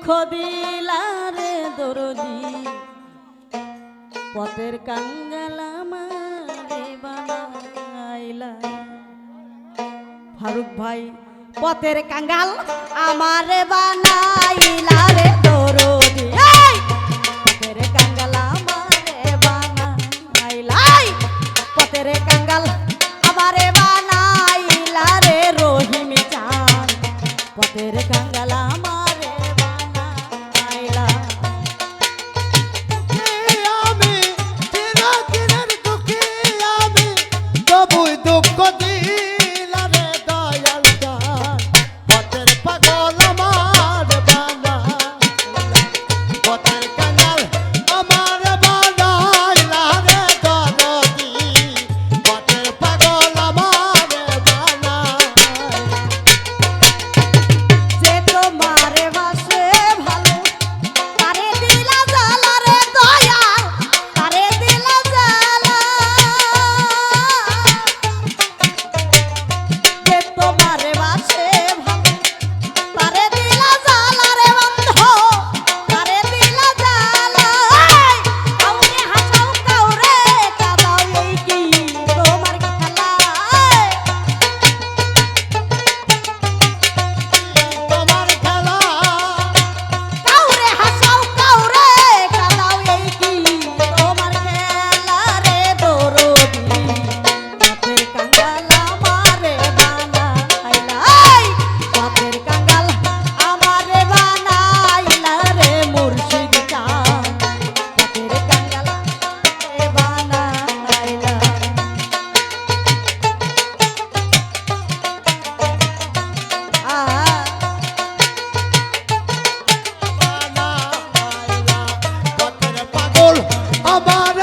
দুঃখ দিলারে পথের কাঙ্গাল আমার বানাইলা। ফারুক ভাই, পথের কাঙ্গাল আমারে বানাইলা রে দরদি। পথের আবার